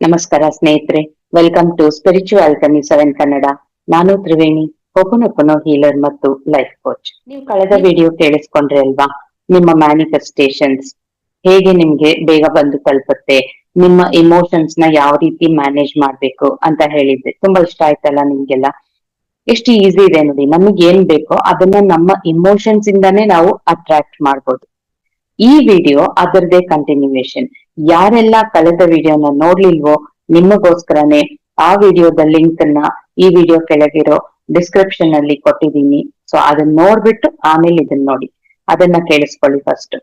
ನಮಸ್ಕಾರ ಸ್ನೇಹಿತರೆ. Welcome to spiritual kami seven Kannada ನಾನು ತ್ರಿವೇಣಿ ಒಪನೊಪನೋ ಹೀಲರ್ ಮತ್ತು ಲೈಫ್ ಕೋಚ್ ನೀವು ಕಳೆದ ವಿಡಿಯೋ ಕೇಳಿಸ್ಕೊಂಡ್ರೆ ಅಲ್ವಾ? ನಿಮ್ಮ ಮ್ಯಾನಿಫೆಸ್ಟೇಷನ್ಸ್ ಹೇಗೆ ನಿಮ್ಗೆ ಬೇಗ ಬಂದು ತಲುಪುತ್ತೆ? ನಿಮ್ಮ ಇಮೋಷನ್ಸ್ನ ಯಾವ ರೀತಿ ಮ್ಯಾನೇಜ್ ಮಾಡ್ಬೇಕು ಅಂತ ಹೇಳಿದ್ದೆ ತುಂಬಾ ಇಷ್ಟ ಆಯ್ತಲ್ಲ ನಿಮ್ಗೆಲ್ಲ? ಎಷ್ಟು ಈಸಿ ಇದೆ ನೋಡಿ. ನಮಗೆ ಏನ್ ಬೇಕೋ ಅದನ್ನ ನಮ್ಮ ಇಮೋಷನ್ಸ್ ಇಂದಾನೇ ನಾವು ಅಟ್ರಾಕ್ಟ್ ಮಾಡ್ಬೋದು. ಈ ವಿಡಿಯೋ ಅದರದೇ ಕಂಟಿನ್ಯೂಯೇಷನ್ ಯಾರೆಲ್ಲ ಕಳೆದ ವಿಡಿಯೋನ ನೋಡ್ಲಿಲ್ವೋ ನಿಮಗೋಸ್ಕರನೇ ಆ ವಿಡಿಯೋದ ಲಿಂಕ್ ಅನ್ನ ಈ ವಿಡಿಯೋ ಕೆಳಗಿರೋ ಡಿಸ್ಕ್ರಿಪ್ಷನ್ ಅಲ್ಲಿ ಕೊಟ್ಟಿದ್ದೀನಿ. ಸೊ ಅದನ್ನ ನೋಡ್ಬಿಟ್ಟು ಆಮೇಲೆ ಇದನ್ನ ನೋಡಿ. ಅದನ್ನ ಕೇಳಿಸ್ಕೊಳ್ಳಿ ಫಸ್ಟ್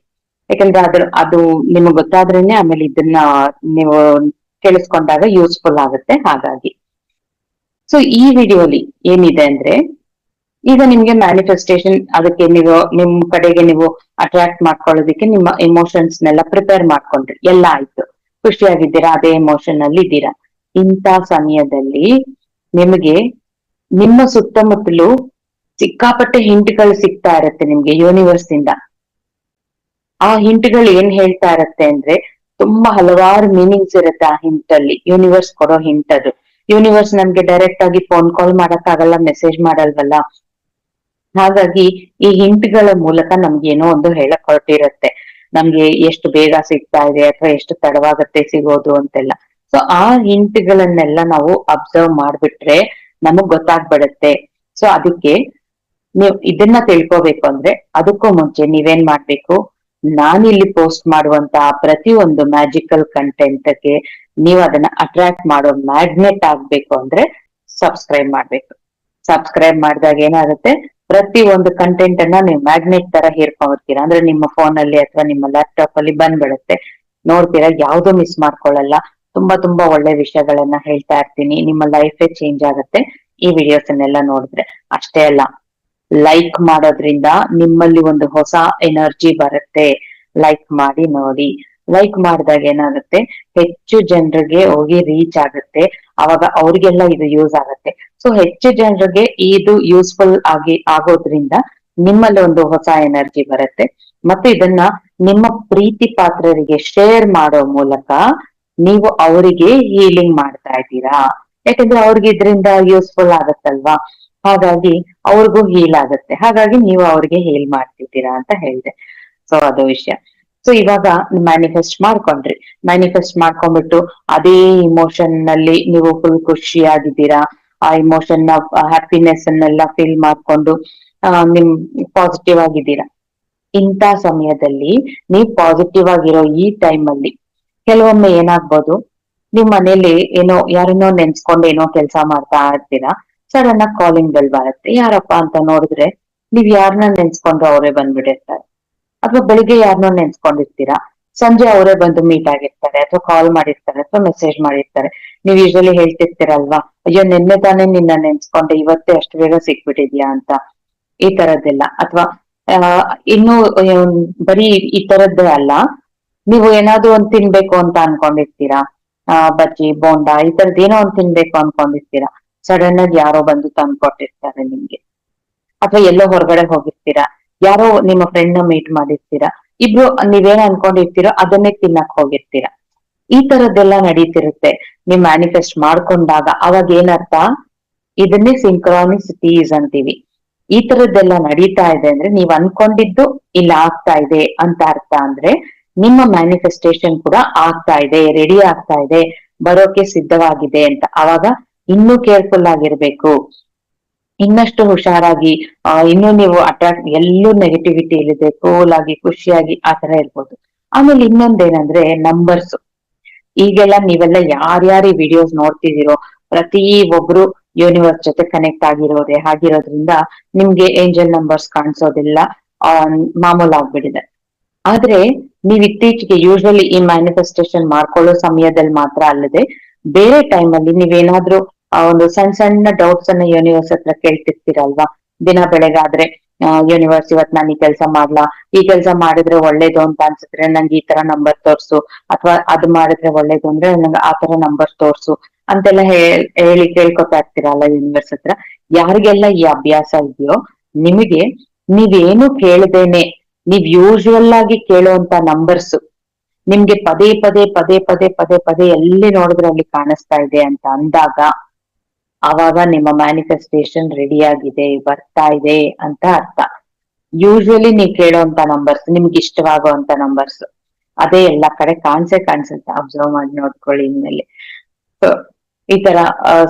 ಯಾಕಂದ್ರೆ ಅದ್ರ ಅದು ನಿಮಗೆ ಗೊತ್ತಾದ್ರೇನೆ ಆಮೇಲೆ ಇದನ್ನ ನೀವು ಕೇಳಿಸ್ಕೊಂಡಾಗ ಯೂಸ್ಫುಲ್ ಆಗುತ್ತೆ. ಹಾಗಾಗಿ. ಸೊ ಈ ವಿಡಿಯೋಲಿ ಏನಿದೆ ಅಂದ್ರೆ ಈಗ ನಿಮ್ಗೆ ಮ್ಯಾನಿಫೆಸ್ಟೇಷನ್ ಅದಕ್ಕೆ ನೀವು, ನಿಮ್ ಕಡೆಗೆ ನೀವು ಅಟ್ರಾಕ್ಟ್ ಮಾಡ್ಕೊಳ್ಳೋದಕ್ಕೆ ನಿಮ್ಮ ಎಮೋಷನ್ಸ್ ನೆಲ್ಲ ಪ್ರಿಪೇರ್ ಮಾಡ್ಕೊಂಡ್ರಿ. ಎಲ್ಲ ಆಯ್ತು. ಖುಷಿಯಾಗಿದ್ದೀರಾ? ಅದೇ ಎಮೋಷನ್ ಅಲ್ಲಿ ಇದ್ದೀರಾ? ಇಂಥ ಸಮಯದಲ್ಲಿ ನಿಮಗೆ ನಿಮ್ಮ ಸುತ್ತಮುತ್ತಲು ಸಿಕ್ಕಾಪಟ್ಟೆ ಹಿಂಟ್ಗಳು ಸಿಗ್ತಾ ಇರತ್ತೆ ನಿಮ್ಗೆ ಯೂನಿವರ್ಸ್ ಇಂದ ಆ ಹಿಂಟ್ಗಳು ಏನ್ ಹೇಳ್ತಾ ಇರತ್ತೆ ಅಂದ್ರೆ ತುಂಬಾ ಹಲವಾರು ಮೀನಿಂಗ್ಸ್ ಇರುತ್ತೆ ಆ ಹಿಂಟ್ ಅಲ್ಲಿ ಯೂನಿವರ್ಸ್ ಕೊಡೋ ಹಿಂಟ್ ಅದು. ಯೂನಿವರ್ಸ್ ನಮ್ಗೆ ಡೈರೆಕ್ಟ್ ಆಗಿ ಫೋನ್ ಕಾಲ್ ಮಾಡಕ್ ಆಗಲ್ಲ ಮೆಸೇಜ್ ಮಾಡಲ್ವಲ್ಲ. ಹಾಗಾಗಿ ಈ ಹಿಂಟ್ಗಳ ಮೂಲಕ ನಮ್ಗೇನೋ ಒಂದು ಹೇಳಕ್ ಹೊರಟಿರತ್ತೆ ನಮ್ಗೆ ಎಷ್ಟು ಬೇಗ ಸಿಗ್ತಾ ಇದೆ ಅಥವಾ ಎಷ್ಟು ತಡವಾಗತ್ತೆ ಸಿಗೋದು ಅಂತೆಲ್ಲ. ಸೊ ಆ ಹಿಂಟ್ಗಳನ್ನೆಲ್ಲ ನಾವು ಅಬ್ಸರ್ವ್ ಮಾಡ್ಬಿಟ್ರೆ ನಮಗ್ ಗೊತ್ತಾಗ್ಬಿಡತ್ತೆ. ಸೊ ಅದಕ್ಕೆ ನೀವು ಇದನ್ನ ತಿಳ್ಕೊಬೇಕು ಅಂದ್ರೆ ಅದಕ್ಕೂ ಮುಂಚೆ ನೀವೇನ್ ಮಾಡ್ಬೇಕು? ನಾನಿಲ್ಲಿ ಪೋಸ್ಟ್ ಮಾಡುವಂತ ಪ್ರತಿಯೊಂದು ಮ್ಯಾಜಿಕಲ್ ಕಂಟೆಂಟ್ಗೆ ನೀವು ಅದನ್ನ ಅಟ್ರಾಕ್ಟ್ ಮಾಡೋ ಮ್ಯಾಗ್ನೆಟ್ ಆಗ್ಬೇಕು ಅಂದ್ರೆ ಸಬ್ಸ್ಕ್ರೈಬ್ ಮಾಡ್ಬೇಕು. ಸಬ್ಸ್ಕ್ರೈಬ್ ಮಾಡಿದಾಗ ಏನಾಗುತ್ತೆ? ಪ್ರತಿ ಒಂದು ಕಂಟೆಂಟ್ ಅನ್ನ ನೀವು ಮ್ಯಾಗ್ನೆಟ್ ತರ ಹೀರ್ಕೊಂಡಿರ್ತೀರಾ ಅಂದ್ರೆ ನಿಮ್ಮ ಫೋನ್ ಅಲ್ಲಿ ಅಥವಾ ನಿಮ್ಮ ಲ್ಯಾಪ್ಟಾಪ್ ಅಲ್ಲಿ ಬಂದ್ಬಿಡುತ್ತೆ. ನೋಡ್ತೀರಾ? ಯಾವ್ದು ಮಿಸ್ ಮಾಡ್ಕೊಳ್ಳಲ್ಲ. ತುಂಬಾ ತುಂಬಾ ಒಳ್ಳೆ ವಿಷಯಗಳನ್ನ ಹೇಳ್ತಾ ಇರ್ತೀನಿ. ನಿಮ್ಮ ಲೈಫೇ ಚೇಂಜ್ ಆಗುತ್ತೆ. ಈ ವಿಡಿಯೋಸ್ ಅನ್ನೆಲ್ಲ ನೋಡಿದ್ರೆ. ಅಷ್ಟೇ ಅಲ್ಲ ಲೈಕ್ ಮಾಡೋದ್ರಿಂದ ನಿಮ್ಮಲ್ಲಿ ಒಂದು ಹೊಸ ಎನರ್ಜಿ ಬರುತ್ತೆ. ಲೈಕ್ ಮಾಡಿ ನೋಡಿ. ಲೈಕ್ ಮಾಡಿದಾಗ ಏನಾಗುತ್ತೆ? ಹೆಚ್ಚು ಜನರಿಗೆ ಹೋಗಿ ರೀಚ್ ಆಗುತ್ತೆ. ಅವಾಗ ಅವ್ರಿಗೆಲ್ಲ ಇದು ಯೂಸ್ ಆಗುತ್ತೆ. ಸೊ ಹೆಚ್ಚು ಜನರಿಗೆ ಇದು ಯೂಸ್ಫುಲ್ ಆಗಿ ಆಗೋದ್ರಿಂದ ನಿಮ್ಮಲ್ಲಿ ಒಂದು ಹೊಸ ಎನರ್ಜಿ ಬರುತ್ತೆ. ಮತ್ತೆ ಇದನ್ನ ನಿಮ್ಮ ಪ್ರೀತಿ ಪಾತ್ರರಿಗೆ ಶೇರ್ ಮಾಡೋ ಮೂಲಕ ನೀವು ಅವರಿಗೆ ಹೀಲಿಂಗ್ ಮಾಡ್ತಾ ಇದ್ದೀರಾ. ಯಾಕಂದ್ರೆ ಅವ್ರಿಗೆ ಇದರಿಂದ ಯೂಸ್ಫುಲ್ ಆಗತ್ತಲ್ವಾ? ಹಾಗಾಗಿ ಅವ್ರಿಗೂ ಹೀಲ್ ಆಗುತ್ತೆ. ಹಾಗಾಗಿ ನೀವು ಅವ್ರಿಗೆ ಹೀಲ್ ಮಾಡ್ತಿದ್ದೀರಾ ಅಂತ ಹೇಳಿದೆ. ಸೊ ಅದು ವಿಷಯ. ಸೊ ಇವಾಗ ಮ್ಯಾನಿಫೆಸ್ಟ್ ಮಾಡ್ಕೊಂಡ್ರಿ. ಮ್ಯಾನಿಫೆಸ್ಟ್ ಮಾಡ್ಕೊಂಡ್ಬಿಟ್ಟು ಅದೇ ಇಮೋಷನ್ನಲ್ಲಿ ನೀವು ಫುಲ್ ಖುಷಿಯಾಗಿದ್ದೀರಾ? ಆ ಇಮೋಷನ್ನ ಹ್ಯಾಪಿನೆಸ್ ಅನ್ನೆಲ್ಲ ಫೀಲ್ ಮಾಡ್ಕೊಂಡು ನಿಮ್ ಪಾಸಿಟಿವ್ ಆಗಿದ್ದೀರಾ. ಇಂಥ ಸಮಯದಲ್ಲಿ ನೀವ್ ಪಾಸಿಟಿವ್ ಆಗಿರೋ ಈ ಟೈಮ್ ಅಲ್ಲಿ ಕೆಲವೊಮ್ಮೆ ಏನಾಗ್ಬೋದು, ನಿಮ್ ಮನೇಲಿ ಏನೋ, ಯಾರನ್ನೋ ನೆನ್ಸ್ಕೊಂಡು ಏನೋ ಕೆಲಸ ಮಾಡ್ತಾ ಇರ್ತೀರಾ ಸಡನ್ ಆಗಿ ಕಾಲಿಂಗ್ ಬೆಲ್ ಬರುತ್ತೆ. ಯಾರಪ್ಪ ಅಂತ ನೋಡಿದ್ರೆ, ನೀವ್ ಯಾರನ್ನ ನೆನ್ಸ್ಕೊಂಡ್ರೆ ಅವರೇ ಬಂದ್ಬಿಟ್ಟಿರ್ತಾರೆ. ಅಥವಾ ಬೆಳಿಗ್ಗೆ ಯಾರನ್ನೋ ನೆನ್ಸ್ಕೊಂಡಿರ್ತೀರಾ ಸಂಜೆ ಅವರೇ ಬಂದು ಮೀಟ್ ಆಗಿರ್ತಾರೆ ಅಥವಾ ಕಾಲ್ ಮಾಡಿರ್ತಾರೆ ಅಥವಾ ಮೆಸೇಜ್ ಮಾಡಿರ್ತಾರೆ. ನೀವ್ ಯೂಶಲಿ ಹೇಳ್ತಿರ್ತೀರಲ್ವಾ? ಅಯ್ಯೋ, ನಿನ್ನೆ ತಾನೇ ನಿನ್ನ ನೆನ್ಸ್ಕೊಂಡೆ, ಇವತ್ತೇ ಅಷ್ಟು ಬೇಗ ಸಿಕ್ಬಿಟ್ಟಿದ್ಯಾ ಅಂತ. ಈ ತರದ್ದೆಲ್ಲ. ಅಥವಾ ಇನ್ನು ಬರೀ ಈ ತರದ್ದೇ ಅಲ್ಲ. ನೀವು ಏನಾದ್ರು ಒಂದ್ ತಿನ್ಬೇಕು ಅಂತ ಅನ್ಕೊಂಡಿರ್ತೀರಾ? ಆ, ಬಜ್ಜಿ, ಬೋಂಡಾ, ಈ ತರದ್ ಏನೋ ಒಂದ್ ತಿನ್ಬೇಕು ಅನ್ಕೊಂಡಿರ್ತೀರಾ? ಸಡನ್ ಆಗಿ ಯಾರೋ ಬಂದು ತಂದ್ಕೊಟ್ಟಿರ್ತಾರೆ ನಿಮ್ಗೆ. ಅಥವಾ ಎಲ್ಲೋ ಹೊರಗಡೆ ಹೋಗಿರ್ತೀರಾ? ಯಾರೋ ನಿಮ್ಮ ಫ್ರೆಂಡ್ನ ಮೀಟ್ ಮಾಡಿರ್ತೀರಾ? ಇಬ್ರು ನೀವೇನ್ ಅನ್ಕೊಂಡಿರ್ತೀರೋ ಅದನ್ನೇ ತಿನ್ನಕ್ ಹೋಗಿರ್ತೀರ. ಈ ತರದ್ದೆಲ್ಲ ನಡೀತಿರುತ್ತೆ. ನೀವು ಮ್ಯಾನಿಫೆಸ್ಟ್ ಮಾಡ್ಕೊಂಡಾಗ. ಅವಾಗ ಏನರ್ಥ? ಇದನ್ನೇ ಸಿಂಕ್ರಾನಿಸಿಟೀಸ್ ಅಂತೀವಿ. ಈ ತರದ್ದೆಲ್ಲ ನಡೀತಾ ಇದೆ ಅಂದ್ರೆ ನೀವ್ ಅನ್ಕೊಂಡಿದ್ದು ಇಲ್ಲ ಆಗ್ತಾ ಇದೆ ಅಂತ ಅರ್ಥ ಅಂದ್ರೆ ನಿಮ್ಮ ಮ್ಯಾನಿಫೆಸ್ಟೇಷನ್ ಕೂಡ ಆಗ್ತಾ ಇದೆ ರೆಡಿ ಆಗ್ತಾ ಇದೆ, ಬರೋಕೆ ಸಿದ್ಧವಾಗಿದೆ ಅಂತ. ಅವಾಗ ಇನ್ನೂ ಕೇರ್ಫುಲ್ ಆಗಿರ್ಬೇಕು. ಇನ್ನಷ್ಟು ಹುಷಾರಾಗಿ, ಆ, ಇನ್ನು ನೀವು ಅಟ್ರಾಕ್ಟ್ ಎಲ್ಲೂ ನೆಗೆಟಿವಿಟಿ ಇಲ್ಲದೆ ಕೋಲ್ ಆಗಿ, ಖುಷಿಯಾಗಿ ಆ ತರ ಇರ್ಬೋದು. ಆಮೇಲೆ ಇನ್ನೊಂದೇನಂದ್ರೆ ನಂಬರ್ಸ್ ಈಗೆಲ್ಲ ನೀವೆಲ್ಲ ಯಾರ್ಯಾರು ವಿಡಿಯೋಸ್ ನೋಡ್ತಿದ್ದೀರೋ, ಪ್ರತಿ ಒಬ್ರು ಯೂನಿವರ್ಸ್ ಜೊತೆ ಕನೆಕ್ಟ್ ಆಗಿರೋದೆ, ಆಗಿರೋದ್ರಿಂದ ನಿಮ್ಗೆ ಏಂಜಲ್ ನಂಬರ್ಸ್ ಕಾಣಿಸೋದಿಲ್ಲ ಮಾಮೂಲ್ ಆಗ್ಬಿಟ್ಟಿದೆ. ಆದ್ರೆ ನೀವ್ ಇತ್ತೀಚೆಗೆ ಯೂಶಲಿ ಈ ಮ್ಯಾನಿಫೆಸ್ಟೇಷನ್ ಮಾಡ್ಕೊಳ್ಳೋ ಸಮಯದಲ್ಲಿ ಮಾತ್ರ ಅಲ್ಲದೆ, ಬೇರೆ ಟೈಮ್ ಅಲ್ಲಿ ನೀವೇನಾದ್ರೂ ಒಂದು ಸಣ್ಣ ಸಣ್ಣ ಡೌಟ್ಸ್ ಅನ್ನ ಯೂನಿವರ್ಸ್ ಹತ್ರ ಕೇಳ್ತಿರ್ತೀರಲ್ವಾ? ದಿನ ಬೆಳಗಾದ್ರೆ ಯೂನಿವರ್ಸ್ ಇವತ್ ನಾನು ಈ ಕೆಲಸ ಮಾಡ್ಲಾ? ಈ ಕೆಲಸ ಮಾಡಿದ್ರೆ ಒಳ್ಳೇದು ಅಂತ ಅನ್ಸಿದ್ರೆ ನಂಗೆ ಈ ತರ ನಂಬರ್ ತೋರ್ಸು. ಅಥವಾ ಅದು ಮಾಡಿದ್ರೆ ಒಳ್ಳೇದು ಅಂದ್ರೆ ನಂಗೆ ಆ ತರ ನಂಬರ್ ತೋರ್ಸು. ಅಂತೆಲ್ಲ ಹೇಳಿ ಕೇಳ್ಕೊತಾ ಇರ್ತೀರಲ್ಲ ಯೂನಿವರ್ಸ್ ಹತ್ರ? ಯಾರಿಗೆಲ್ಲ ಈ ಅಭ್ಯಾಸ ಇದೆಯೋ, ನಿಮಗೆ ನೀವೇನು ಕೇಳದೇನೆ, ನೀವ್ ಯೂಶುವಲ್ ಆಗಿ ಕೇಳುವಂತ ನಂಬರ್ಸ್ ನಿಮ್ಗೆ ಪದೇ ಪದೇ ಪದೇ ಪದೇ ಪದೇ ಪದೇ ಎಲ್ಲಿ ನೋಡಿದ್ರೆ ಅಲ್ಲಿ ಕಾಣಿಸ್ತಾ ಇದೆ ಅಂತ ಅಂದಾಗ ಅವಾಗ ನಿಮ್ಮ ಮ್ಯಾನಿಫೆಸ್ಟೇಷನ್ ರೆಡಿ ಆಗಿದೆ, ಬರ್ತಾ ಇದೆ ಅಂತ ಅರ್ಥ. ಯೂಶುವಲಿ ನೀವು ಕೇಳುವಂತ ನಂಬರ್ಸ್ ನಿಮ್ಗೆ ಇಷ್ಟವಾಗುವಂತ ನಂಬರ್ಸ್ ಅದೇ ಎಲ್ಲಾ ಕಡೆ ಕಾಣಿಸೆ ಕಾಣಿಸುತ್ತೆ ಅಬ್ಸರ್ವ್ ಮಾಡಿ ನೋಡ್ಕೊಳ್ಳಿ ಇನ್ಮೇಲೆ. ಈ ತರ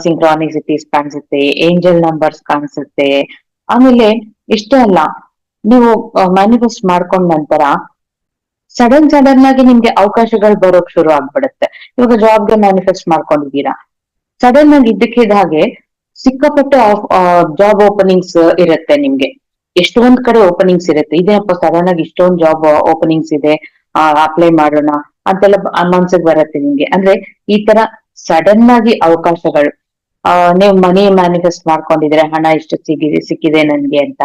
ಸಿಂಕ್ರಾನಿಸಿಟೀಸ್ ಕಾಣಿಸುತ್ತೆ ಏಂಜಲ್ ನಂಬರ್ಸ್ ಕಾಣಿಸುತ್ತೆ. ಆಮೇಲೆ ಇಷ್ಟೇ ಅಲ್ಲ, ನೀವು ಮ್ಯಾನಿಫೆಸ್ಟ್ ಮಾಡ್ಕೊಂಡ ನಂತರ ಸಡನ್ ಸಡನ್ ಆಗಿ ನಿಮ್ಗೆ ಅವಕಾಶಗಳು ಬರೋಕ್ ಶುರು ಆಗ್ಬಿಡುತ್ತೆ. ಇವಾಗ ಜಾಬ್ಗೆ ಮ್ಯಾನಿಫೆಸ್ಟ್ ಮಾಡ್ಕೊಂಡಿದ್ದೀರಾ ಸಡನ್ ಆಗಿ ಇದ್ದಕ್ಕಿದ್ದ ಹಾಗೆ ಸಿಕ್ಕಾಪಟ್ಟೆ ಜಾಬ್ ಓಪನಿಂಗ್ಸ್ ಇರುತ್ತೆ ನಿಮ್ಗೆ. ಎಷ್ಟೊಂದ್ ಕಡೆ ಓಪನಿಂಗ್ಸ್ ಇರುತ್ತೆ. ಇದೇನಪ್ಪ ಸಡನ್ ಆಗಿ ಇಷ್ಟೊಂದ್ ಜಾಬ್ ಓಪನಿಂಗ್ಸ್ ಇದೆ ಅಪ್ಲೈ ಮಾಡೋಣ ಅಂತೆಲ್ಲ ಮನ್ಸಿಗೆ ಬರುತ್ತೆ ನಿಮ್ಗೆ. ಅಂದ್ರೆ ಈ ತರ ಸಡನ್ ಆಗಿ ಅವಕಾಶಗಳು, ಆ, ನೀವು ಮನಿ ಮ್ಯಾನಿಫೆಸ್ಟ್ ಮಾಡ್ಕೊಂಡಿದ್ರೆ ಹಣ ಇಷ್ಟು ಸಿಗಿದೆ ಸಿಕ್ಕಿದೆ ನನ್ಗೆ ಅಂತ,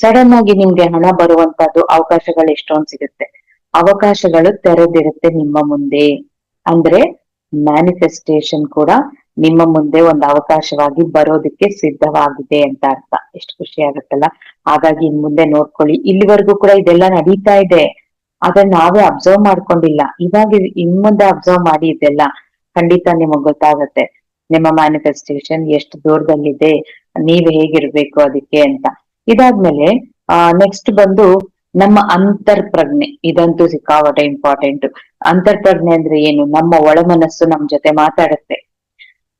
ಸಡನ್ ಆಗಿ ನಿಮ್ಗೆ ಹಣ ಬರುವಂತದ್ದು ಅವಕಾಶಗಳು ಎಷ್ಟೊಂದ್ ಸಿಗುತ್ತೆ. ಅವಕಾಶಗಳು ತೆರೆದಿರುತ್ತೆ ನಿಮ್ಮ ಮುಂದೆ. ಅಂದ್ರೆ ಮ್ಯಾನಿಫೆಸ್ಟೇಷನ್ ಕೂಡ ನಿಮ್ಮ ಮುಂದೆ ಒಂದು ಅವಕಾಶವಾಗಿ ಬರೋದಕ್ಕೆ ಸಿದ್ಧವಾಗಿದೆ ಅಂತ ಅರ್ಥ. ಎಷ್ಟು ಖುಷಿ ಆಗುತ್ತಲ್ಲ? ಹಾಗಾಗಿ ಇನ್ ಮುಂದೆ ನೋಡ್ಕೊಳ್ಳಿ. ಇಲ್ಲಿವರೆಗೂ ಕೂಡ ಇದೆಲ್ಲ ನಡೀತಾ ಇದೆ. ಆದ್ರೆ ನಾವೇ ಅಬ್ಸರ್ವ್ ಮಾಡ್ಕೊಂಡಿಲ್ಲ. ಇವಾಗ ಇನ್ ಮುಂದೆ ಅಬ್ಸರ್ವ್ ಮಾಡಿ ಇದೆಲ್ಲ ಖಂಡಿತ ನಿಮಗ್ ಗೊತ್ತಾಗತ್ತೆ. ನಿಮ್ಮ ಮ್ಯಾನಿಫೆಸ್ಟೇಷನ್ ಎಷ್ಟು ದೂರದಲ್ಲಿದೆ, ನೀವ್ ಹೇಗಿರ್ಬೇಕು ಅದಕ್ಕೆ ಅಂತ. ಇದಾದ್ಮೇಲೆ, ಆ ನೆಕ್ಸ್ಟ್ ಬಂದು ನಮ್ಮ ಅಂತರ್ಪ್ರಜ್ಞೆ. ಇದಂತೂ ಸಿಕ್ಕಾಪಟ್ಟೆ ಇಂಪಾರ್ಟೆಂಟ್ ಅಂತರ್ಪ್ರಜ್ಞೆ ಅಂದ್ರೆ ಏನು? ನಮ್ಮ ಒಳ ಮನಸ್ಸು ನಮ್ ಜೊತೆ ಮಾತಾಡುತ್ತೆ.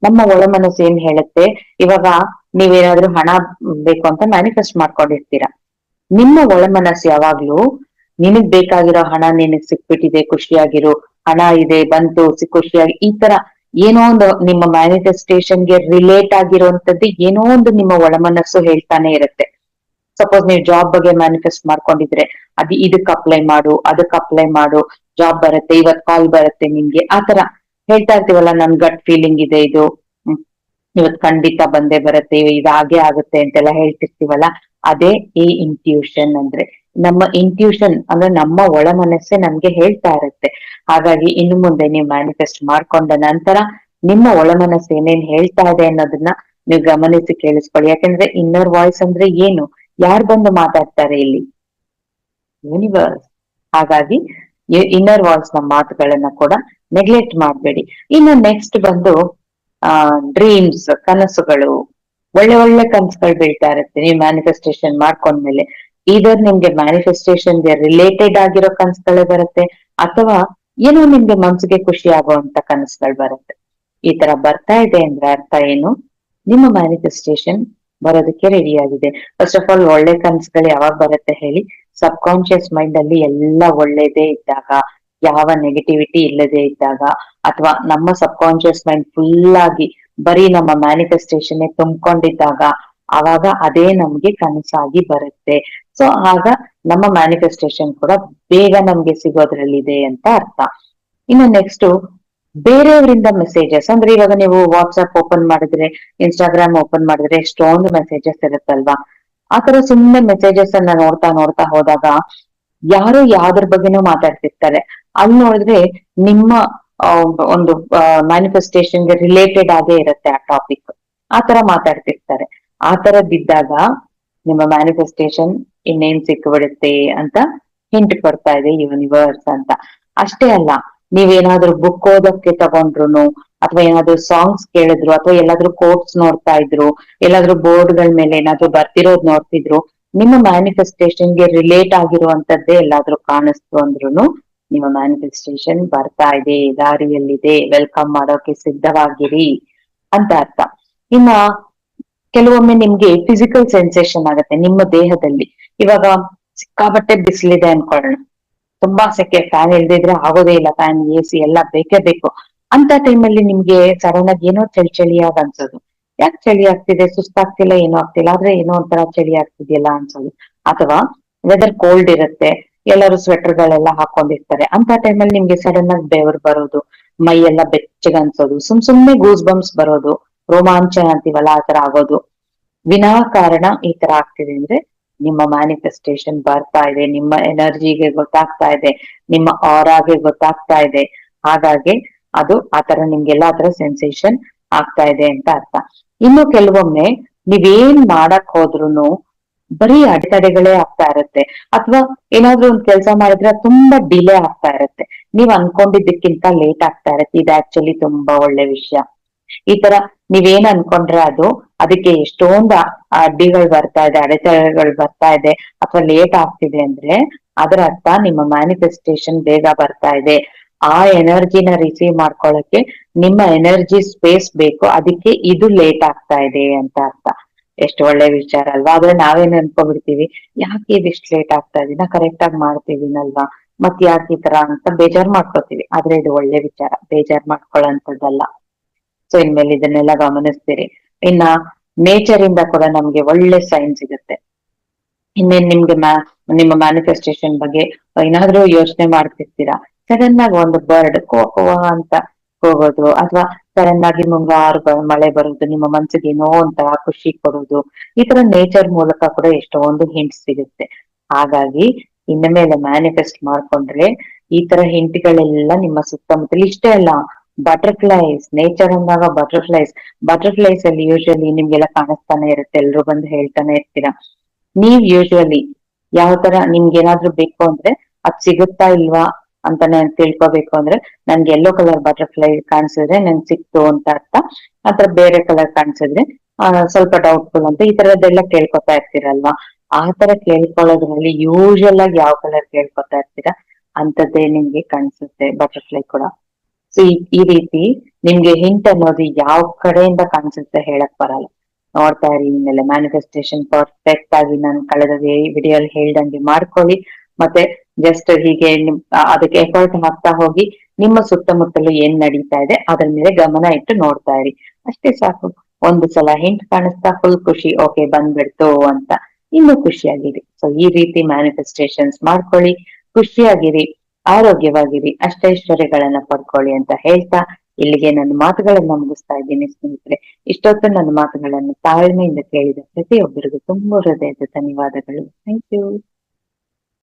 ನಮ್ಮ ಒಳ ಮನಸ್ಸು ಏನ್ ಹೇಳುತ್ತೆ? ಇವಾಗ ನೀವೇನಾದ್ರೂ ಹಣ ಬೇಕು ಅಂತ ಮ್ಯಾನಿಫೆಸ್ಟ್ ಮಾಡ್ಕೊಂಡಿರ್ತೀರಾ? ನಿಮ್ಮ ಒಳ ಮನಸ್ಸು ಯಾವಾಗ್ಲೂ ನಿನಗ್ ಬೇಕಾಗಿರೋ ಹಣ ನಿನಗ್ ಸಿಕ್ಬಿಟ್ಟಿದೆ, ಖುಷಿಯಾಗಿರು, ಹಣ ಇದೆ, ಬಂತು ಖುಷಿಯಾಗಿ, ಈ ತರ ಏನೋ ಒಂದು ನಿಮ್ಮ ಮ್ಯಾನಿಫೆಸ್ಟೇಷನ್ಗೆ ರಿಲೇಟ್ ಆಗಿರುವಂತದ್ದು ಏನೋ ಒಂದು ನಿಮ್ಮ ಒಳ ಮನಸ್ಸು ಹೇಳ್ತಾನೆ ಇರುತ್ತೆ. ಸಪೋಸ್ ನೀವು ಜಾಬ್ ಬಗ್ಗೆ ಮ್ಯಾನಿಫೆಸ್ಟ್ ಮಾಡ್ಕೊಂಡಿದ್ರೆ, ಅದು ಇದಕ್ ಅಪ್ಲೈ ಮಾಡು, ಅದಕ್ ಅಪ್ಲೈ ಮಾಡು ಜಾಬ್ ಬರುತ್ತೆ, ಇವತ್ ಕಾಲ್ ಬರುತ್ತೆ ನಿಮ್ಗೆ ಆತರ ಹೇಳ್ತಾ ಇರ್ತೀವಲ್ಲ ನನ್ ಗಟ್ ಫೀಲಿಂಗ್ ಇದೆ, ಇದು ಇವತ್ ಖಂಡಿತ ಬಂದೇ ಬರುತ್ತೆ, ಇದು ಹಾಗೆ ಆಗುತ್ತೆ ಅಂತೆಲ್ಲ ಹೇಳ್ತಿರ್ತೀವಲ್ಲ, ಅದೇ ಈ ಇಂಟ್ಯೂಷನ್ ಅಂದ್ರೆ. ನಮ್ಮ ಇಂಟ್ಯೂಷನ್ ಅಂದ್ರೆ ನಮ್ಮ ಒಳ ಮನಸ್ಸೇ ನಮ್ಗೆ ಹೇಳ್ತಾ ಇರುತ್ತೆ. ಹಾಗಾಗಿ ಇನ್ನು ಮುಂದೆ ನೀವು ಮ್ಯಾನಿಫೆಸ್ಟ್ ಮಾಡ್ಕೊಂಡ ನಂತರ ನಿಮ್ಮ ಒಳ ಮನಸ್ಸು ಏನೇನ್ ಹೇಳ್ತಾ ಇದೆ ಅನ್ನೋದನ್ನ ನೀವು ಗಮನಿಸಿ ಕೇಳಿಸ್ಕೊಳ್ಳಿ. ಯಾಕಂದ್ರೆ ಇನ್ನರ್ ವಾಯ್ಸ್ ಅಂದ್ರೆ ಏನು? ಯಾರು ಬಂದು ಮಾತಾಡ್ತಾರೆ ಇಲ್ಲಿ? ಯೂನಿವರ್ಸ್ ಹಾಗಾಗಿ ಇನ್ನರ್ ವಾಯ್ಸ್ನ ಮಾತುಗಳನ್ನ ಕೂಡ ನೆಗ್ಲೆಕ್ಟ್ ಮಾಡಬೇಡಿ. ಇನ್ನು ನೆಕ್ಸ್ಟ್ ಬಂದು ಡ್ರೀಮ್ಸ್ ಕನಸುಗಳು. ಒಳ್ಳೆ ಒಳ್ಳೆ ಕನಸುಗಳು ಬೀಳ್ತಾ ಇರುತ್ತೆ. ನೀವು ಮ್ಯಾನಿಫೆಸ್ಟೇಷನ್ ಮಾಡ್ಕೊಂಡ್ಮೇಲೆ. ಇದರ್ ನಿಮ್ಗೆ ಮ್ಯಾನಿಫೆಸ್ಟೇಷನ್ಗೆ ರಿಲೇಟೆಡ್ ಆಗಿರೋ ಕನಸುಗಳೇ ಬರುತ್ತೆ, ಅಥವಾ ಏನೋ ನಿಮ್ಗೆ ಮನ್ಸಿಗೆ ಖುಷಿ ಆಗುವಂತ ಕನಸುಗಳು ಬರುತ್ತೆ. ಈ ತರ ಬರ್ತಾ ಇದೆ ಅಂದ್ರೆ ಅರ್ಥ ಏನು? ನಿಮ್ಮ ಮ್ಯಾನಿಫೆಸ್ಟೇಷನ್ ಬರೋದಕ್ಕೆ ರೆಡಿ ಆಗಿದೆ. ಫಸ್ಟ್ ಆಫ್ ಆಲ್ ಒಳ್ಳೆ ಕನಸುಗಳು ಯಾವಾಗ ಬರುತ್ತೆ ಹೇಳಿ? ಸಬ್ ಕಾನ್ಶಿಯಸ್ ಮೈಂಡ್ ಅಲ್ಲಿ ಎಲ್ಲ ಒಳ್ಳೇದೇ ಇದ್ದಾಗ. ಯಾವ ನೆಗೆಟಿವಿಟಿ ಇಲ್ಲದೆ ಇದ್ದಾಗ ಅಥವಾ ನಮ್ಮ ಸಬ್ ಕಾನ್ಶಿಯಸ್ ಮೈಂಡ್ ಫುಲ್ ಆಗಿ ಬರೀ ನಮ್ಮ ಮ್ಯಾನಿಫೆಸ್ಟೇಷನ್ ತುಂಬಿಕೊಂಡಿದ್ದಾಗ ಅವಾಗ ಅದೇ ನಮ್ಗೆ ಕನಸಾಗಿ ಬರುತ್ತೆ. ಸೊ ಆಗ ನಮ್ಮ ಮ್ಯಾನಿಫೆಸ್ಟೇಷನ್ ಕೂಡ ಬೇಗ ನಮ್ಗೆ ಸಿಗೋದ್ರಲ್ಲಿದೆ ಅಂತ ಅರ್ಥ. ಇನ್ನು ನೆಕ್ಸ್ಟ್ ಬೇರೆಯವರಿಂದ ಮೆಸೇಜಸ್ ಅಂದ್ರೆ ಇವಾಗ ನೀವು ವಾಟ್ಸ್ಆಪ್ ಓಪನ್ ಮಾಡಿದ್ರೆ ಇನ್ಸ್ಟಾಗ್ರಾಮ್ ಓಪನ್ ಮಾಡಿದ್ರೆ ಎಷ್ಟೊಂದು ಮೆಸೇಜಸ್ ಇರುತ್ತಲ್ವಾ? ಆತರ ಸುಮ್ಮನೆ ಮೆಸೇಜಸ್ ಅನ್ನ ನೋಡ್ತಾ ನೋಡ್ತಾ ಹೋದಾಗ ಯಾರು ಯಾವ್ದ್ರ ಬಗ್ಗೆನೂ ಮಾತಾಡ್ತಿರ್ತಾರೆ. ಅಲ್ಲಿ ನೋಡಿದ್ರೆ ನಿಮ್ಮ ಒಂದು ಮ್ಯಾನಿಫೆಸ್ಟೇಷನ್ಗೆ ರಿಲೇಟೆಡ್ ಆಗೇ ಇರುತ್ತೆ ಆ ಟಾಪಿಕ್ ಆ ತರ ಮಾತಾಡ್ತಿರ್ತಾರೆ. ಆ ತರದಿದ್ದಾಗ ನಿಮ್ಮ ಮ್ಯಾನಿಫೆಸ್ಟೇಷನ್ ಇನ್ನೇನ್ ಸಿಕ್ಬಿಡುತ್ತೆ ಅಂತ ಹಿಂಟ್ ಕೊಡ್ತಾ ಇದೆ ಯೂನಿವರ್ಸ್ ಅಂತ. ಅಷ್ಟೇ ಅಲ್ಲ, ನೀವೇನಾದ್ರೂ ಬುಕ್ ಓದಕ್ಕೆ ತಗೊಂಡ್ರು ಅಥವಾ ಏನಾದ್ರು ಸಾಂಗ್ಸ್ ಕೇಳಿದ್ರು, ಅಥವಾ ಎಲ್ಲಾದ್ರೂ ಕೋಟ್ಸ್ ನೋಡ್ತಾ ಇದ್ರು, ಎಲ್ಲಾದ್ರೂ ಬೋರ್ಡ್ಗಳ ಮೇಲೆ ಏನಾದ್ರೂ ಬರ್ತಿರೋದ್ ನೋಡ್ತಿದ್ರು, ನಿಮ್ಮ ಮ್ಯಾನಿಫೆಸ್ಟೇಷನ್ಗೆ ರಿಲೇಟ್ ಆಗಿರುವಂತದ್ದೇ ಎಲ್ಲಾದ್ರೂ ಕಾಣಿಸ್ತು ಅಂದ್ರುನು ನಿಮ್ಮ ಮ್ಯಾನಿಫೆಸ್ಟೇಷನ್ ಬರ್ತಾ ಇದೆ, ದಾರಿಯಲ್ಲಿದೆ ವೆಲ್ಕಮ್ ಮಾಡೋಕೆ ಸಿದ್ಧವಾಗಿರಿ ಅಂತ ಅರ್ಥ. ಇನ್ನ ಕೆಲವೊಮ್ಮೆ ನಿಮ್ಗೆ ಫಿಸಿಕಲ್ ಸೆನ್ಸೇಷನ್ ಆಗುತ್ತೆ, ನಿಮ್ಮ ದೇಹದಲ್ಲಿ. ಇವಾಗ ಸಿಕ್ಕಾಬಟ್ಟೆ ಬಿಸಿಲಿದೆ ಅನ್ಕೊಳ್ಳೋಣ. ತುಂಬಾ ಸೆಕೆ ಫ್ಯಾನ್ ಇಲ್ದಿದ್ರೆ ಆಗೋದೇ ಇಲ್ಲ ಫ್ಯಾನ್ ಎ ಸಿ ಎಲ್ಲ ಬೇಕೇ ಬೇಕು. ಅಂತ ಟೈಮಲ್ಲಿ ನಿಮ್ಗೆ ಸಡನ್ ಆಗಿ ಏನೋ ಚಳಿ ಚಳಿಯಾಗ ಅನ್ಸೋದು. ಯಾಕೆ ಚಳಿ ಆಗ್ತಿದೆ? ಸುಸ್ತಾಗ್ತಿಲ್ಲ, ಏನೋ ಆಗ್ತಿಲ್ಲ. ಆದ್ರೆ ಏನೋ ಒಂಥರ ಚಳಿ ಆಗ್ತಿದೆಯಲ್ಲ ಅನ್ಸೋದು. ಅಥವಾ ವೆದರ್ ಕೋಲ್ಡ್ ಇರುತ್ತೆ ಎಲ್ಲರೂ ಸ್ವೆಟರ್ ಗಳೆಲ್ಲ ಹಾಕೊಂಡಿರ್ತಾರೆ. ಅಂತ ಟೈಮಲ್ಲಿ ನಿಮ್ಗೆ ಸಡನ್ ಆಗಿ ಬೆವರು ಬರೋದು ಮೈ ಎಲ್ಲ ಬೆಚ್ಚಗೆ ಅನ್ಸೋದು, ಸುಮ್ ಸುಮ್ನೆ ಗೂಸ್ ಬಂಪ್ಸ್ ಬರೋದು, ರೋಮಾಂಚನ ಅಂತೀವಲ್ಲ ಆ ತರ ಆಗೋದು. ವಿನಾಕಾರಣ ಈ ತರ ಆಗ್ತಿದೆ ಅಂದ್ರೆ ನಿಮ್ಮ ಮ್ಯಾನಿಫೆಸ್ಟೇಷನ್ ಬರ್ತಾ ಇದೆ, ನಿಮ್ಮ ಎನರ್ಜಿಗೆ ಗೊತ್ತಾಗ್ತಾ ಇದೆ, ನಿಮ್ಮ ಆರಾಗೆ ಗೊತ್ತಾಗ್ತಾ ಇದೆ. ಹಾಗಾಗಿ ಅದು ಆತರ ನಿಮ್ಗೆಲ್ಲ ಆತರ ಸೆನ್ಸೇಷನ್ ಆಗ್ತಾ ಇದೆ ಅಂತ ಅರ್ಥ. ಇನ್ನು ಕೆಲವೊಮ್ಮೆ ನೀವೇನ್ ಮಾಡಕ್ ಹೋದ್ರುನು ಬರೀ ಅಡೆತಡೆಗಳೇ ಆಗ್ತಾ ಇರುತ್ತೆ. ಅಥವಾ ಏನಾದ್ರೂ ಒಂದ್ ಕೆಲಸ ಮಾಡಿದ್ರೆ ತುಂಬಾ ಡಿಲೇ ಆಗ್ತಾ ಇರುತ್ತೆ. ನೀವ್ ಅನ್ಕೊಂಡಿದ್ದಕ್ಕಿಂತ ಲೇಟ್ ಆಗ್ತಾ ಇರುತ್ತೆ. ಇದು ಆಕ್ಚುಲಿ ತುಂಬಾ ಒಳ್ಳೆ ವಿಷಯ. ಈ ತರ ನೀವೇನ್ ಅನ್ಕೊಂಡ್ರೆ ಅದು, ಅದಕ್ಕೆ ಎಷ್ಟೊಂದು ಅಡ್ಡಿಗಳು ಬರ್ತಾ ಇದೆ, ಅಡೆತಡೆಗಳು ಬರ್ತಾ ಇದೆ, ಅಥವಾ ಲೇಟ್ ಆಗ್ತಿದೆ ಅಂದ್ರೆ ಅದರ ಅರ್ಥ ನಿಮ್ಮ ಮ್ಯಾನಿಫೆಸ್ಟೇಷನ್ ಬೇಗ ಬರ್ತಾ ಇದೆ. ಆ ಎನರ್ಜಿನ ರಿಸೀವ್ ಮಾಡ್ಕೊಳಕ್ಕೆ ನಿಮ್ಮ ಎನರ್ಜಿ ಸ್ಪೇಸ್ ಬೇಕು. ಅದಕ್ಕೆ ಇದು ಲೇಟ್ ಆಗ್ತಾ ಇದೆ ಅಂತ ಅರ್ಥ. ಎಷ್ಟು ಒಳ್ಳೆ ವಿಚಾರ ಅಲ್ವಾ? ಆದ್ರೆ ನಾವೇನ್ ಅನ್ಕೊಬಿಡ್ತೀವಿ ಯಾಕೆ ಇದಿಷ್ಟು ಲೇಟ್ ಆಗ್ತಾ ಇದೀನ ಕರೆಕ್ಟ್ ಆಗಿ ಮಾಡ್ತಿದೀನಲ್ವಾ ಮತ್ ಯಾಕೆ ಈ ತರ ಅಂತ ಬೇಜಾರ್ ಮಾಡ್ಕೋತೀವಿ. ಆದ್ರೆ ಇದು ಒಳ್ಳೆ ವಿಚಾರ. ಬೇಜಾರ್ ಮಾಡ್ಕೊಳ್ಳೋಂಥದ್ದಲ್ಲ. ಸೊ ಇನ್ಮೇಲೆ ಇದನ್ನೆಲ್ಲ ಗಮನಿಸ್ತೀರಿ. ಇನ್ನ ನೇಚರ್ ಇಂದ ಕೂಡ ನಮ್ಗೆ ಒಳ್ಳೆ ಸೈನ್ ಸಿಗುತ್ತೆ. ಇನ್ನೇನ್ ನಿಮ್ಗೆ ನಿಮ್ಮ ಮ್ಯಾನಿಫೆಸ್ಟೇಷನ್ ಬಗ್ಗೆ ಏನಾದ್ರೂ ಯೋಚನೆ ಮಾಡ್ತಿರ್ತೀರಾ? ಸಡನ್ ಆಗಿ ಒಂದು ಬರ್ಡ್ ಕೋ ಅಂತ ಹೋಗೋದು ಅಥವಾ ಸಡನ್ ಆಗಿ ಮುಂಗಾರು ಮಳೆ ಬರೋದು, ನಿಮ್ಮ ಮನ್ಸಿಗೆ ಏನೋ ಒಂಥರ ಖುಷಿ ಕೊಡೋದು, ಈ ತರ ನೇಚರ್ ಮೂಲಕ ಕೂಡ ಎಷ್ಟೊಂದು ಹಿಂಟ್ ಸಿಗುತ್ತೆ. ಹಾಗಾಗಿ ಇನ್ನ ಮೇಲೆ ಮ್ಯಾನಿಫೆಸ್ಟ್ ಮಾಡ್ಕೊಂಡ್ರೆ ಈ ತರ ಹಿಂಟ್ಗಳೆಲ್ಲ ನಿಮ್ಮ ಸುತ್ತಮುತ್ತಲು ಇಷ್ಟೇ ಅಲ್ಲ ಬಟರ್ಫ್ಲೈಸ್ ನೇಚರ್ ಅಂದಾಗ ಬಟರ್ಫ್ಲೈಸ್ ಬಟರ್ಫ್ಲೈಸ್ ಅಲ್ಲಿ ಯೂಶಲಿ ನಿಮ್ಗೆಲ್ಲ ಕಾಣಿಸ್ತಾನೆ ಇರುತ್ತೆ, ಎಲ್ರು ಬಂದು ಹೇಳ್ತಾನೆ ಇರ್ತೀರಾ. ನೀವ್ ಯೂಶುವಲಿ ಯಾವ ತರ ನಿಮ್ಗೆ ಏನಾದ್ರು ಬೇಕು ಅಂದ್ರೆ ಅದ್ ಸಿಗುತ್ತಾ ಇಲ್ವಾ ಅಂತ ನಾನ್ ತಿಳ್ಕೊಬೇಕು ಅಂದ್ರೆ ನನ್ಗೆ ಎಲ್ಲೋ ಕಲರ್ ಬಟರ್ಫ್ಲೈ ಕಾಣಿಸಿದ್ರೆ ನನ್ ಸಿಕ್ತು ಅಂತ ಅರ್ಥ. ಅಥವಾ ಬೇರೆ ಕಲರ್ ಕಾಣಿಸಿದ್ರೆ ಸ್ವಲ್ಪ ಡೌಟ್ಫುಲ್ ಅಂತ ಈ ತರದೆಲ್ಲ ಕೇಳ್ಕೊತಾ ಇರ್ತೀರಲ್ವಾ? ಆ ತರ ಕೇಳ್ಕೊಳ್ಳೋದ್ರಲ್ಲಿ ಯೂಶಲ್ ಆಗಿ ಯಾವ ಕಲರ್ ಕೇಳ್ಕೊತಾ ಇರ್ತೀರಾ? ಅಂತದ್ದೇ ನಿಮ್ಗೆ ಕಾಣಿಸುತ್ತೆ ಬಟರ್ಫ್ಲೈ ಕೂಡ. ಸೊ ಈ ಈ ರೀತಿ ನಿಮ್ಗೆ ಹಿಂಟ್ ಅನ್ನೋದು ಯಾವ ಕಡೆಯಿಂದ ಕಾಣಿಸುತ್ತೆ ಹೇಳಕ್ ಬರಲ್ಲ. ನೋಡ್ತಾ ಇರಿ ಇನ್ಮೇಲೆ ಮ್ಯಾನಿಫೆಸ್ಟೇಷನ್ ಪರ್ಫೆಕ್ಟ್ ಆಗಿ ನಾನು ಕಳೆದ ವಿಡಿಯೋ ಅಲ್ಲಿ ಹೇಳ್ದಂಗೆ ಮಾಡ್ಕೊಳ್ಳಿ. ಮತ್ತೆ ಜಸ್ಟ್ ಹೀಗೆ ಅದಕ್ಕೆ ಎಫರ್ಟ್ ಹಾಕ್ತಾ ಹೋಗಿ ನಿಮ್ಮ ಸುತ್ತಮುತ್ತಲು ಏನ್ ನಡೀತಾ ಇದೆ, ಅದ್ರ ಮೇಲೆ ಗಮನ ಇಟ್ಟು ನೋಡ್ತಾ ಇರಿ. ಅಷ್ಟೇ ಸಾಕು. ಒಂದು ಸಲ ಹಿಂಟ್ ಕಾಣಿಸ್ತಾ ಫುಲ್ ಖುಷಿ. ಓಕೆ ಬಂದ್ಬಿಡ್ತು ಅಂತ. ಇನ್ನೂ ಖುಷಿಯಾಗಿರಿ. ಸೊ ಈ ರೀತಿ ಮ್ಯಾನಿಫೆಸ್ಟೇಷನ್ಸ್ ಮಾಡ್ಕೊಳ್ಳಿ. ಖುಷಿಯಾಗಿರಿ. ಆರೋಗ್ಯವಾಗಿರಿ. ಅಷ್ಟೈಶ್ವರ್ಯಗಳನ್ನ ಪಡ್ಕೊಳ್ಳಿ ಅಂತ ಹೇಳ್ತಾ ಇಲ್ಲಿಗೆ ನನ್ನ ಮಾತುಗಳನ್ನ ಮುಗಿಸ್ತಾ ಇದ್ದೀನಿ ಸ್ನೇಹಿತರೆ. ಇಷ್ಟೊತ್ತು ನನ್ನ ಮಾತುಗಳನ್ನು ತಾಳ್ಮೆಯಿಂದ ಕೇಳಿದ ಪ್ರತಿಯೊಬ್ಬರಿಗೂ ತುಂಬಾ ಹೃದಯದ ಧನ್ಯವಾದಗಳು. Thank you